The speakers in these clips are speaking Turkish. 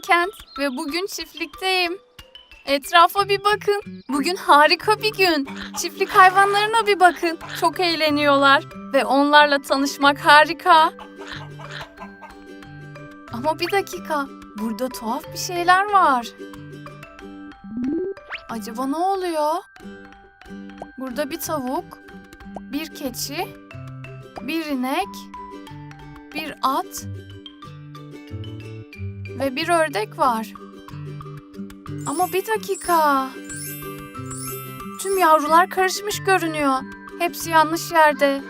Kent ve bugün çiftlikteyim. Etrafa bir bakın. Bugün harika bir gün. Çiftlik hayvanlarına bir bakın. Çok eğleniyorlar ve onlarla tanışmak harika. Ama bir dakika. Burada tuhaf bir şeyler var. Acaba ne oluyor? Burada bir tavuk, bir keçi, bir inek, bir at ve bir ördek var. Ama bir dakika. Tüm yavrular karışmış görünüyor. Hepsi yanlış yerde.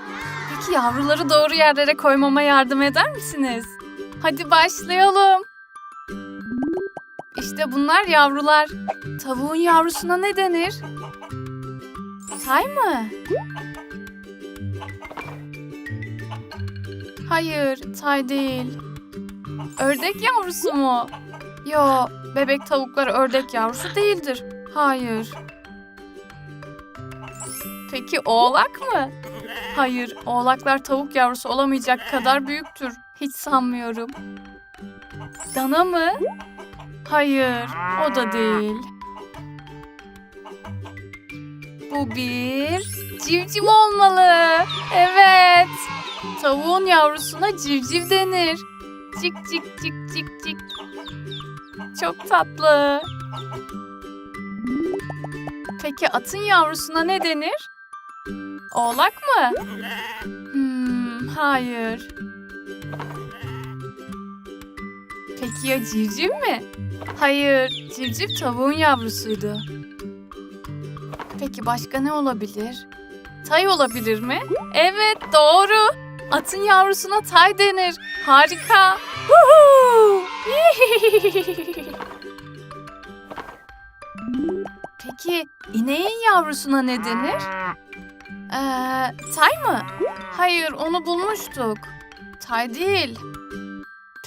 Peki yavruları doğru yerlere koymama yardım eder misiniz? Hadi başlayalım. İşte bunlar yavrular. Tavuğun yavrusuna ne denir? Tay mı? Hayır, tay değil. Ördek yavrusu mu? Yo, bebek tavuklar ördek yavrusu değildir. Hayır. Peki oğlak mı? Hayır, oğlaklar tavuk yavrusu olamayacak kadar büyüktür. Hiç sanmıyorum. Dana mı? Hayır, o da değil. Bu bir civciv olmalı. Evet. Tavuğun yavrusuna civciv denir. Cik cik cik cik cik. Çok tatlı. Peki atın yavrusuna ne denir? Oğlak mı? Hmm, hayır. Peki ya civciv mi? Hayır, civciv tavuğun yavrusuydu. Peki başka ne olabilir? Tay olabilir mi? Evet, doğru. Atın yavrusuna tay denir. Harika. Peki ineğin yavrusuna ne denir? Ee, tay mı? Hayır, onu bulmuştuk. Tay değil.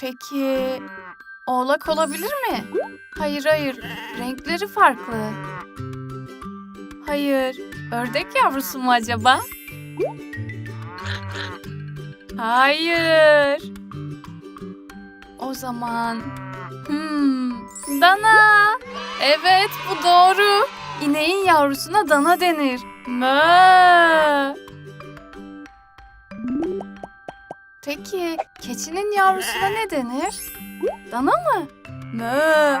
Peki oğlak olabilir mi? Hayır, hayır. Renkleri farklı. Hayır. Ördek yavrusu mu acaba? Hayır. O zaman... Hmm, dana. Evet, bu doğru. İneğin yavrusuna dana denir. Mö. Peki, keçinin yavrusuna ne denir? Dana mı? Mö.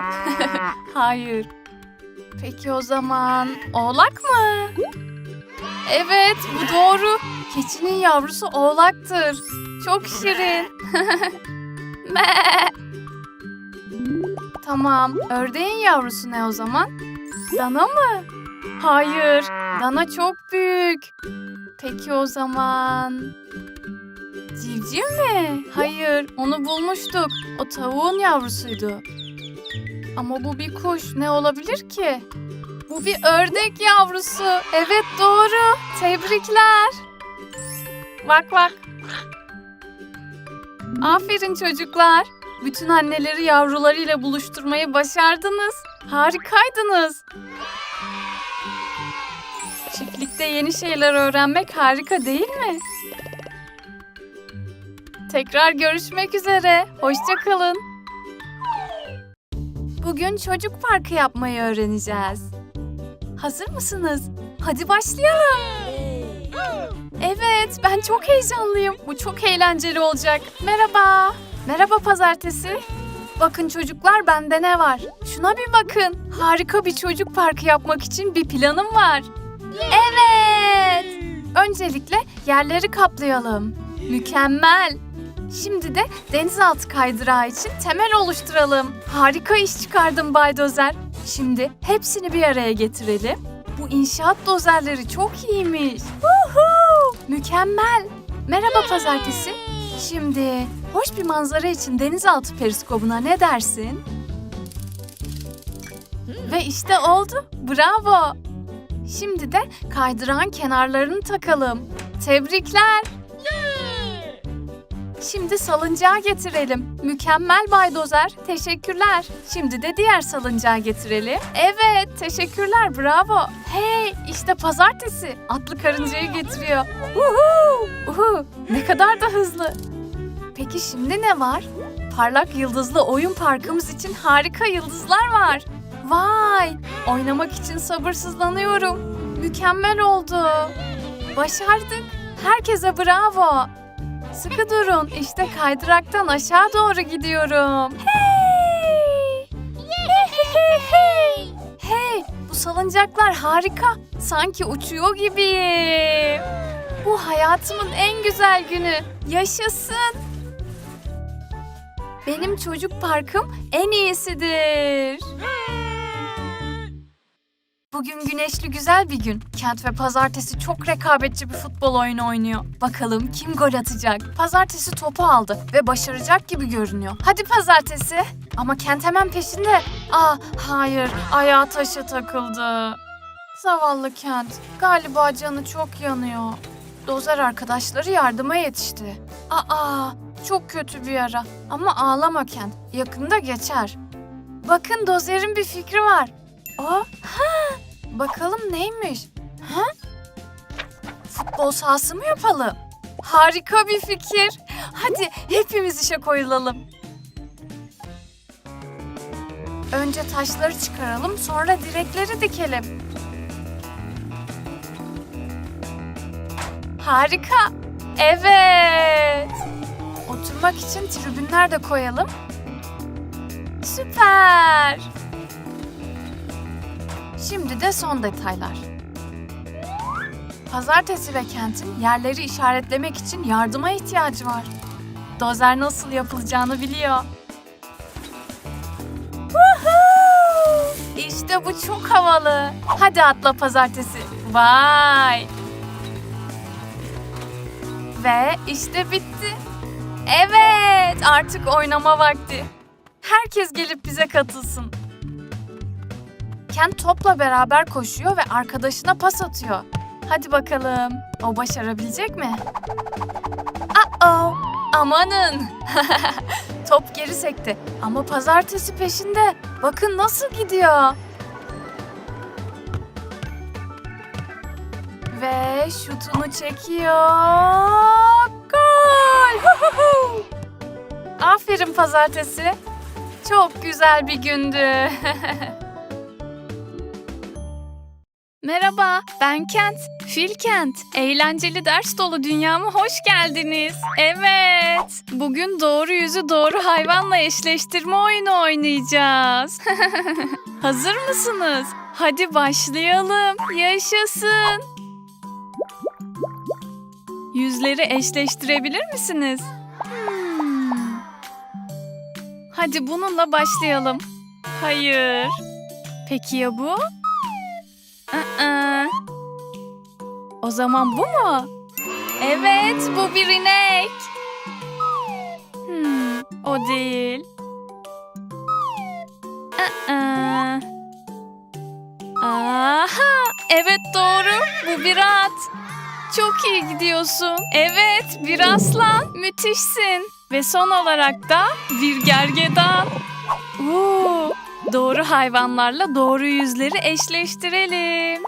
Hayır. Peki o zaman oğlak mı? Evet, bu doğru. Keçinin yavrusu oğlaktır. Çok şirin. Tamam, ördeğin yavrusu ne o zaman? Dana mı? Hayır, dana çok büyük. Peki o zaman... Civciv mi? Hayır, onu bulmuştuk. O tavuğun yavrusuydu. Ama bu bir kuş. Ne olabilir ki? Bu bir ördek yavrusu. Evet doğru. Tebrikler. Bak bak. Aferin çocuklar. Bütün anneleri yavrularıyla buluşturmayı başardınız. Harikaydınız. Çiftlikte yeni şeyler öğrenmek harika değil mi? Tekrar görüşmek üzere. Hoşça kalın. Bugün çocuk parkı yapmayı öğreneceğiz. Hazır mısınız? Hadi başlayalım. Evet, ben çok heyecanlıyım. Bu çok eğlenceli olacak. Merhaba. Merhaba pazartesi. Bakın çocuklar bende ne var? Şuna bir bakın. Harika bir çocuk parkı yapmak için bir planım var. Evet. Öncelikle yerleri kaplayalım. Mükemmel. Şimdi de denizaltı kaydırağı için temel oluşturalım. Harika iş çıkardım Bay Dozer. Şimdi hepsini bir araya getirelim. Bu inşaat dozerleri çok iyiymiş. Woohoo! Mükemmel. Merhaba pazartesi. Şimdi hoş bir manzara için denizaltı periskobuna ne dersin? Ve işte oldu. Bravo. Şimdi de kaydırağın kenarlarını takalım. Tebrikler. Şimdi salıncağı getirelim. Mükemmel Bay Dozer. Teşekkürler. Şimdi de diğer salıncağı getirelim. Evet, teşekkürler. Bravo. Hey, işte pazartesi. Atlı karıncayı getiriyor. Uhu! Uhu! Ne kadar da hızlı. Peki şimdi ne var? parlak yıldızlı oyun parkımız için harika yıldızlar var. Vay! Oynamak için sabırsızlanıyorum. Mükemmel oldu. Başardık. Herkese bravo. Sıkı durun. İşte kaydıraktan aşağı doğru gidiyorum. Hey! Hey, hey! Hey, bu salıncaklar harika. Sanki uçuyor gibiyim. Bu hayatımın en güzel günü. Yaşasın. Benim çocuk parkım en iyisidir. Bugün güneşli güzel bir gün. Kent ve Pazartesi çok rekabetçi bir futbol oyunu oynuyor. Bakalım kim gol atacak? Pazartesi topu aldı ve başaracak gibi görünüyor. Hadi Pazartesi. Ama Kent hemen peşinde. Aa hayır ayağı taşa takıldı. Zavallı Kent. Galiba canı çok yanıyor. Dozer arkadaşları yardıma yetişti. Aa çok kötü bir yara. Ama ağlama Kent. Yakında geçer. Bakın Dozer'in bir fikri var. Aa, ha, bakalım neymiş? Ha? Futbol sahası mı yapalım? Harika bir fikir. Hadi hepimiz işe koyulalım. Önce taşları çıkaralım, sonra direkleri dikelim. Harika. Evet. Oturmak için tribünler de koyalım. Süper. Şimdi de son detaylar. Pazartesi ve kentin yerleri işaretlemek için yardıma ihtiyacı var. Dozer nasıl yapılacağını biliyor. İşte bu çok havalı. Hadi atla pazartesi. Vay! Ve işte bitti. Evet, artık oynama vakti. Herkes gelip bize katılsın. Ken topla beraber koşuyor ve arkadaşına pas atıyor. Hadi bakalım. O başarabilecek mi? Aa, amanın. Top geri sekti. Ama pazartesi peşinde. Bakın nasıl gidiyor. Ve şutunu çekiyor. Gol! Aferin pazartesi. Çok güzel bir gündü. Merhaba, ben Kent. Phil Kent. Eğlenceli ders dolu dünyama hoş geldiniz. Evet, bugün doğru yüzü doğru hayvanla eşleştirme oyunu oynayacağız. Hazır mısınız? Hadi başlayalım. Yaşasın. Yüzleri eşleştirebilir misiniz? Hmm. Hadi bununla başlayalım. Hayır. Peki ya bu? Aa. O zaman bu mu? Evet, bu bir inek. Hmm, o değil. Aa. Aha, evet doğru. Bu bir at. Çok iyi gidiyorsun. Evet, bir aslan. Müthişsin. Ve son olarak da bir gergedan. Oo, doğru hayvanlarla doğru yüzleri eşleştirelim.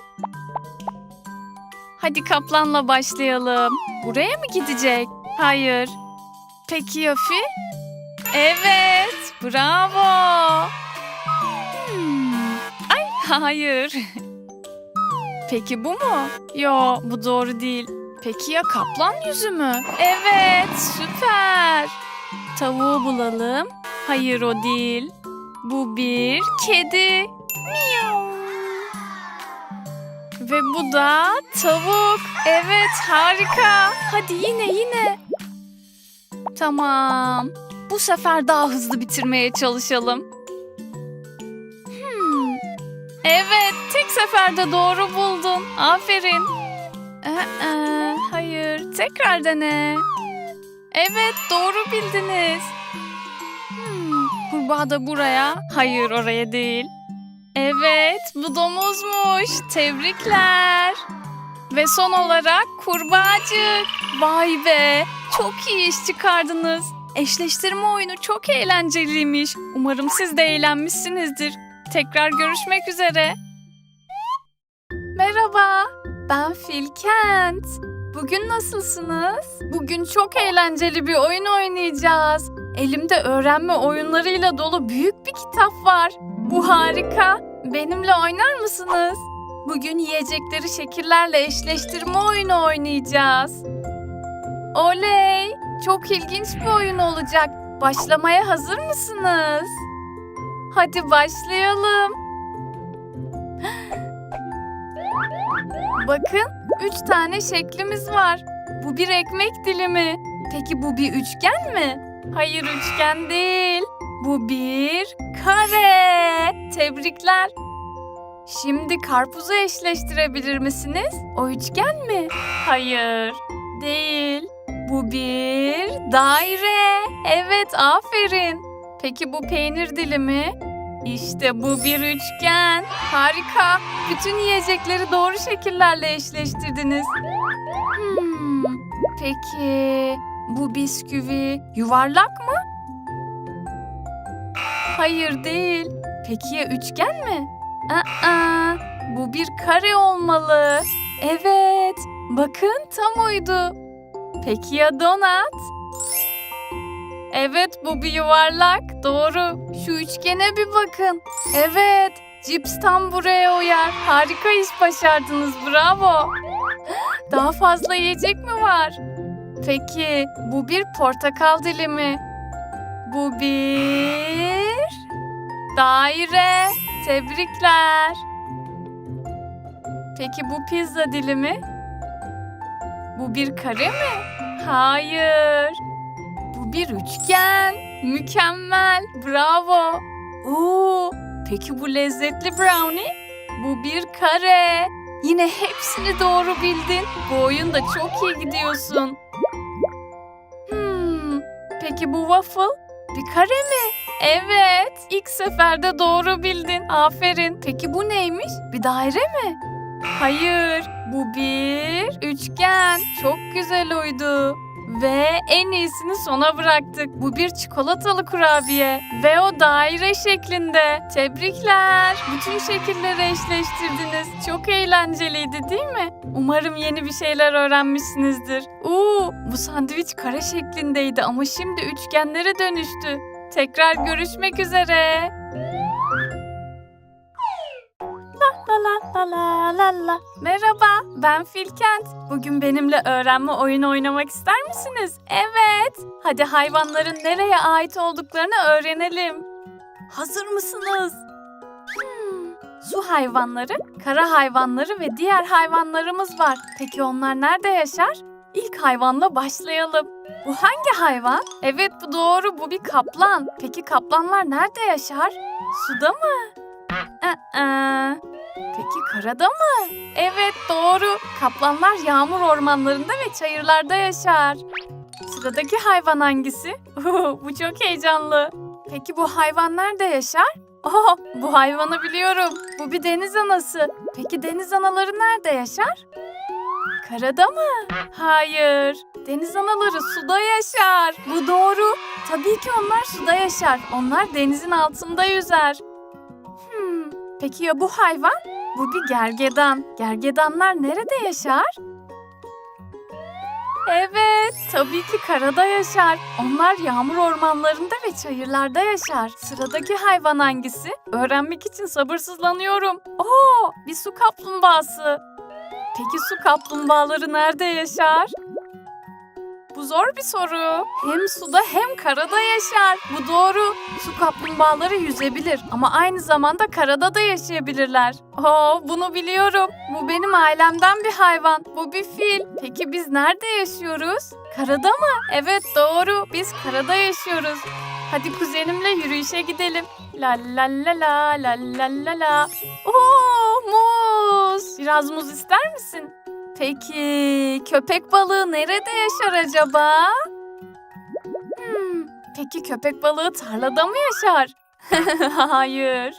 Hadi kaplanla başlayalım. Buraya mı gidecek? Hayır. Peki ya fil? Evet, bravo. Hmm, Ay, hayır. Peki bu mu? Yo, bu doğru değil. Peki ya kaplan yüzü mü? Evet, süper. Tavuğu bulalım. Hayır o değil. Bu bir kedi. Miyav. Ve bu da tavuk. Evet, harika. Hadi yine yine. Tamam. Bu sefer daha hızlı bitirmeye çalışalım. Hmm. Evet, tek seferde doğru buldun. Aferin. Aa, hayır, tekrar dene. Evet, doğru bildiniz. Kurbağa da buraya. Hayır, oraya değil. Evet, bu domuzmuş. Tebrikler. Ve son olarak kurbağacık. Vay be, çok iyi iş çıkardınız. Eşleştirme oyunu çok eğlenceliymiş. Umarım siz de eğlenmişsinizdir. Tekrar görüşmek üzere. Merhaba, ben Phil Kent. Bugün nasılsınız? Bugün çok eğlenceli bir oyun oynayacağız. Elimde öğrenme oyunlarıyla dolu büyük bir kitap var. Bu harika. Benimle oynar mısınız? Bugün yiyecekleri şekillerle eşleştirme oyunu oynayacağız. Oley! Çok ilginç bir oyun olacak. Başlamaya hazır mısınız? Hadi başlayalım. Bakın, üç tane şeklimiz var. Bu bir ekmek dilimi. Peki bu bir üçgen mi? Hayır üçgen değil. Bu bir kare. Tebrikler. Şimdi karpuzu eşleştirebilir misiniz? O üçgen mi? Hayır. Değil. Bu bir daire. Evet, aferin. Peki bu peynir dilimi? İşte bu bir üçgen. Harika. Bütün yiyecekleri doğru şekillerle eşleştirdiniz. Hmm, peki bu bisküvi yuvarlak mı? Hayır değil. Peki ya üçgen mi? Aa, bu bir kare olmalı. Evet. Bakın tam uydu. Peki ya donat? Evet bu bir yuvarlak. Doğru. Şu üçgene bir bakın. Evet. Cips tam buraya uyar. Harika iş başardınız. Bravo. Daha fazla yiyecek mi var? Peki bu bir portakal dilimi. Bu bir daire. Tebrikler. Peki bu pizza dilimi? Bu bir kare mi? Hayır. Bir üçgen. Mükemmel. Bravo. Oo, peki bu lezzetli brownie? Bu bir kare. Yine hepsini doğru bildin. Bu oyunda çok iyi gidiyorsun. Hmm, peki bu waffle? Bir kare mi? Evet. İlk seferde doğru bildin. Aferin. Peki bu neymiş? Bir daire mi? Hayır. Bu bir üçgen. Çok güzel uydu. Ve en iyisini sona bıraktık. Bu bir çikolatalı kurabiye. Ve o daire şeklinde. Tebrikler. Bütün şekilleri eşleştirdiniz. Çok eğlenceliydi değil mi? Umarım yeni bir şeyler öğrenmişsinizdir. Uuu bu sandviç kare şeklindeydi ama şimdi üçgenlere dönüştü. Tekrar görüşmek üzere. La la la la la. Merhaba, ben Filkent. Bugün benimle öğrenme oyunu oynamak ister misiniz? Evet. Hadi hayvanların nereye ait olduklarını öğrenelim. Hazır mısınız? Hmm, Su hayvanları, kara hayvanları ve diğer hayvanlarımız var. Peki onlar nerede yaşar? İlk hayvanla başlayalım. Bu hangi hayvan? Evet bu doğru bu bir kaplan. Peki kaplanlar nerede yaşar? Suda mı? Aa, peki karada mı? Evet doğru. Kaplanlar yağmur ormanlarında ve çayırlarda yaşar. Sıradaki hayvan hangisi? Bu çok heyecanlı. Peki bu hayvan nerede yaşar? Oh, bu hayvanı biliyorum. Bu bir deniz anası. Peki deniz anaları nerede yaşar? Karada mı? Hayır. Deniz anaları suda yaşar. Bu doğru. Tabii ki onlar suda yaşar. Onlar denizin altında yüzer. Peki ya bu hayvan? Bu bir gergedan. Gergedanlar nerede yaşar? Evet, tabii ki karada yaşar. Onlar yağmur ormanlarında ve çayırlarda yaşar. Sıradaki hayvan hangisi? Öğrenmek için sabırsızlanıyorum. Oo, bir su kaplumbağası. Peki su kaplumbağaları nerede yaşar? Bu zor bir soru. Hem suda hem karada yaşar. Bu doğru. Su kaplumbağaları yüzebilir ama aynı zamanda karada da yaşayabilirler. Oo, bunu biliyorum. Bu benim ailemden bir hayvan. Bu bir fil. Peki biz nerede yaşıyoruz? Karada mı? Evet doğru. Biz karada yaşıyoruz. Hadi kuzenimle yürüyüşe gidelim. La la la la la la la la. Oo, muz. Biraz muz ister misin? Peki köpek balığı nerede yaşar acaba? Hmm, peki köpek balığı tarlada mı yaşar? Hayır.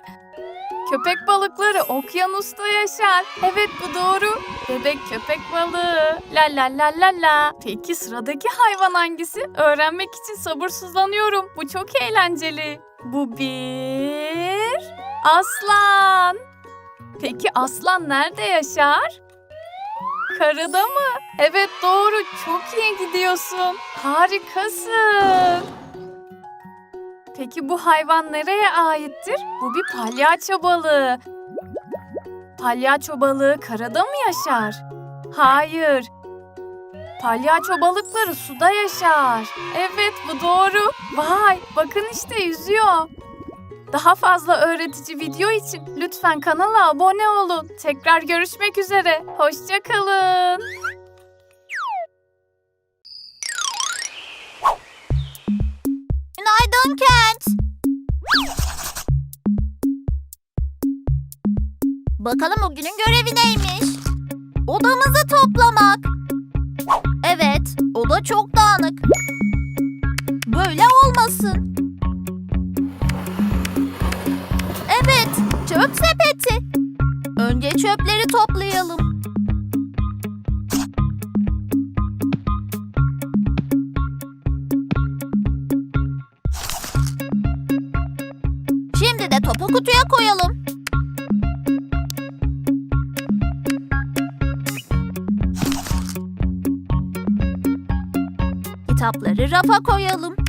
Köpek balıkları okyanusta yaşar. Evet bu doğru. Bebek köpek balığı. La la la la la. Peki sıradaki hayvan hangisi? Öğrenmek için sabırsızlanıyorum. Bu çok eğlenceli. Bu bir aslan. Peki aslan nerede yaşar? Karada mı? Evet doğru. Çok iyi gidiyorsun. Harikasın. Peki bu hayvan nereye aittir? Bu bir palyaço balığı. Palyaço balığı karada mı yaşar? Hayır. Palyaço balıkları suda yaşar. Evet bu doğru. Vay bakın işte yüzüyor. Daha fazla öğretici video için lütfen kanala abone olun. Tekrar görüşmek üzere. Hoşçakalın. Günaydın Kent. Bakalım bugünün görevi neymiş? Odamızı toplamak. Evet, oda çok dağınık. Böyle olmasın. Sepeti. Önce çöpleri toplayalım. Şimdi de topu kutuya koyalım. Kitapları rafa koyalım.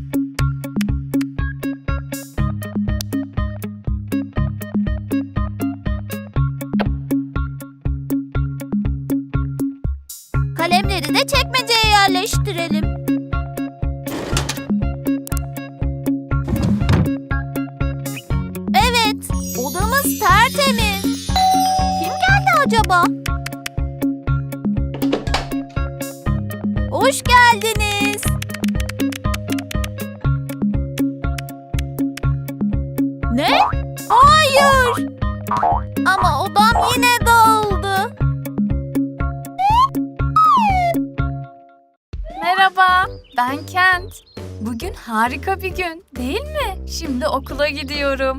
Harika bir gün, değil mi? Şimdi okula gidiyorum.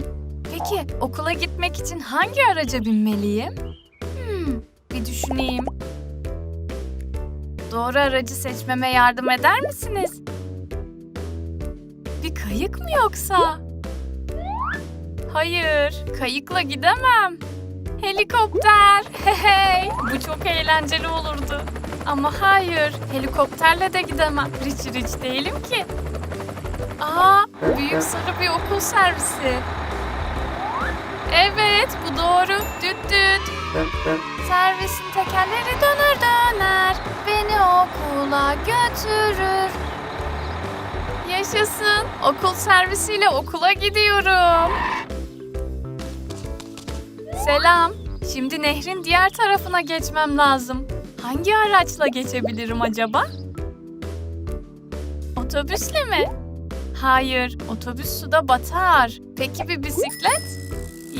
Peki, okula gitmek için hangi araca binmeliyim? Hmm, bir düşüneyim. Doğru aracı seçmeme yardım eder misiniz? Bir kayık mı yoksa? Hayır, kayıkla gidemem. Helikopter. Hey, bu çok eğlenceli olurdu. Ama hayır, helikopterle de gidemem. Rich rich değilim ki. Aa, büyük sarı bir okul servisi. Evet, bu doğru. Düt düt. Servisin tekerleri döner döner. Beni okula götürür. Yaşasın. Okul servisiyle okula gidiyorum. Selam. Şimdi nehrin diğer tarafına geçmem lazım. Hangi araçla geçebilirim acaba? Otobüsle mi? Hayır, otobüs suda batar. Peki bir bisiklet?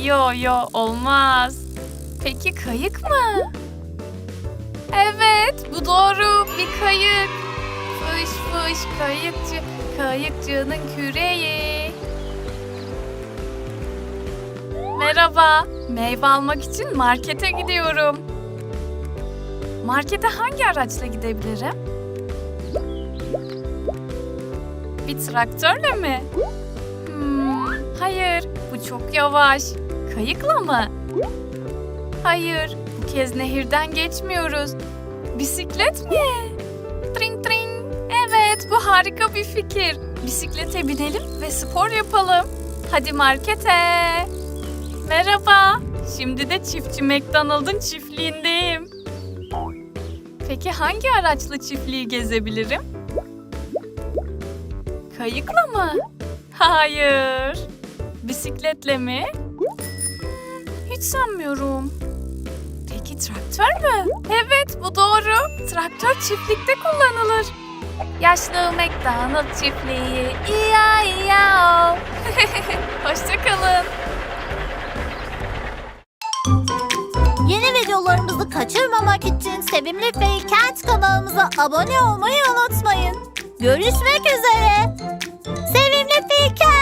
Yo yo olmaz. Peki kayık mı? Evet, bu doğru. Bir kayık. Fış fış kayıkçı, kayıkçının küreği. Merhaba, meyve almak için markete gidiyorum. Markete hangi araçla gidebilirim? Bir traktörle mi? Hmm, hayır, bu çok yavaş. Kayıkla mı? Hayır, bu kez nehirden geçmiyoruz. Bisiklet mi? Tring tring. Evet, bu harika bir fikir. Bisiklete binelim ve spor yapalım. Hadi markete. Merhaba. Şimdi de çiftçi McDonald'ın çiftliğindeyim. Peki hangi araçla çiftliği gezebilirim? Kayıkla mı? Hayır. Bisikletle mi? Hiç sanmıyorum. Peki traktör mü? Evet bu doğru. Traktör çiftlikte kullanılır. Yaşlı McDonald çiftliği. İya iya. Hoşçakalın. Yeni videolarımızı kaçırmamak için Sevimli Kent kanalımıza abone olmayı unutmayın. Görüşmek üzere. Sevimli Kent.